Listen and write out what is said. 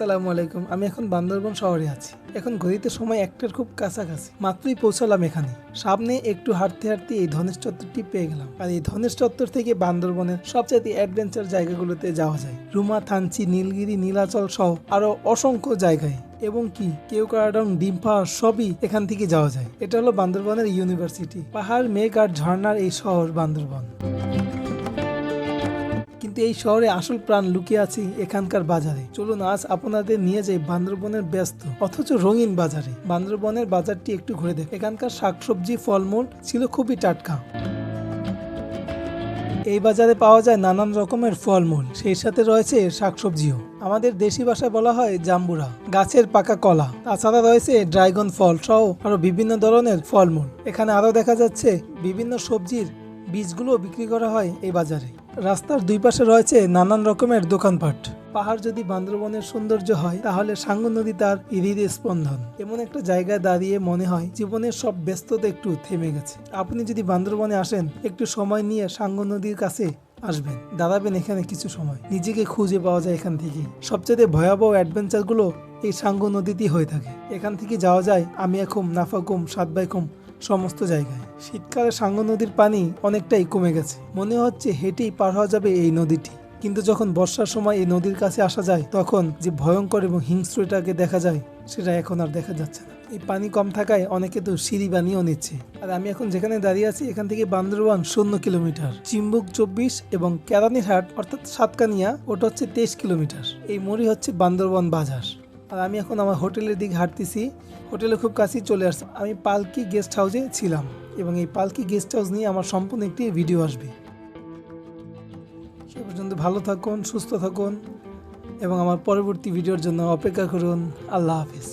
আসসালামু আলাইকুম, আমি এখন বান্দরবন শহরে আছি। এখন ঘড়িতে সময় একটার খুব কাছাকাছি, মাত্রই পৌঁছালাম এখানে। সামনে একটু হাঁটতে হাঁটতে এই ধনেশ চত্বরটি পেয়ে গেলাম। আর এই ধনেশ চত্বর থেকে বান্দরবনের সবচেয়ে অ্যাডভেঞ্চার জায়গাগুলোতে যাওয়া যায়। রুমা, থানচি, নীলগিরি, নীলাচল সহ আরও অসংখ্য জায়গায়। এবং কি কেউ কারাডং ডিম্পা সবই এখান থেকে যাওয়া যায়। এটা হলো বান্দরবনের ইউনিভার্সিটি। পাহাড়, মেঘ আর ঝর্ণার এই শহর বান্দরবন। এই শহরে আসল প্রাণ লুকিয়ে আছে এখানকার বাজারে, চলুন আজ আপনাদের নিয়ে যাই বান্দরবনের ব্যস্ত অথচ রঙিন বাজারে। বান্দরবনের বাজারটি একটু ঘুরে দেখ। এখানকার শাকসবজি, ফলমূল ছিল খুবই টাটকা। এই বাজারে পাওয়া যায় নানান রকমের ফলমূল, সেই সাথে রয়েছে শাকসবজিও। আমাদের দেশি ভাষায় বলা হয় জাম্বুরা, গাছের পাকা কলা। তাছাড়া রয়েছে ড্রাগন ফল সহ আরও বিভিন্ন ধরনের ফলমূল। এখানে আরও দেখা যাচ্ছে বিভিন্ন সবজির বীজগুলো বিক্রি করা হয় এই বাজারে। রাস্তার দুই পাশে রয়েছে নানান রকমের দোকানপাট। পাহাড় যদি বান্দরবনের সৌন্দর্য হয়, তাহলে সাঙ্গু নদী তার হৃদয় স্পন্দন। এমন একটা জায়গায় দাঁড়িয়ে মনে হয়, জীবনের সব ব্যস্ততা একটু থেমে গেছে। আপনি যদি বান্দরবনে আসেন, একটু সময় নিয়ে সাঙ্গু নদীর কাছে আসবেন। দাঁড়াবেন এখানে কিছু সময়। নিজেকে খুঁজে পাওয়া যায় এখান থেকে সবচেয়ে ভয়াবহ অ্যাডভেঞ্চারগুলো এই সাঙ্গু নদীতেই হয়ে থাকে। এখান থেকে যাওয়া যায় আমিয়াখুম নাফাকুম, সাতবাইকুম সমস্ত জায়গায়। শীতকালে সাঙ্গু নদীর পানি অনেকটাই কমে গেছে। মনে হচ্ছে হেঁটেই পার হওয়া যাবে এই নদীটি। কিন্তু যখন বর্ষার সময় এই নদীর কাছে আসা যায়, তখন যে ভয়ঙ্কর এবং হিংস্রটাকে দেখা যায়, সেটা এখন আর দেখা যাচ্ছে না। এই পানি কম থাকায় অনেকে তো সিঁড়ি বানিয়েও নিচ্ছে। আর আমি এখন যেখানে দাঁড়িয়ে আছি, এখান থেকে বান্দরবান শূন্য কিলোমিটার। চিম্বুক চব্বিশ এবং কেরানীরহাট, অর্থাৎ সাতকানিয়া, ওটা হচ্ছে তেইশ কিলোমিটার। এই মোড়ই হচ্ছে বান্দরবান বাজার। আর আমি এখন আমার হোটেলের দিকে হাঁটতেছি। হোটেলে খুব কাছেই চলে আসছে। আমি পালকি গেস্ট হাউসে ছিলাম এবং এই পালকি গেস্ট হাউস নিয়ে আমার সম্পূর্ণ একটি ভিডিও আসবে। সে পর্যন্ত ভালো থাকুন, সুস্থ থাকুন এবং আমার পরবর্তী ভিডিওর জন্য অপেক্ষা করুন। আল্লাহ হাফিজ।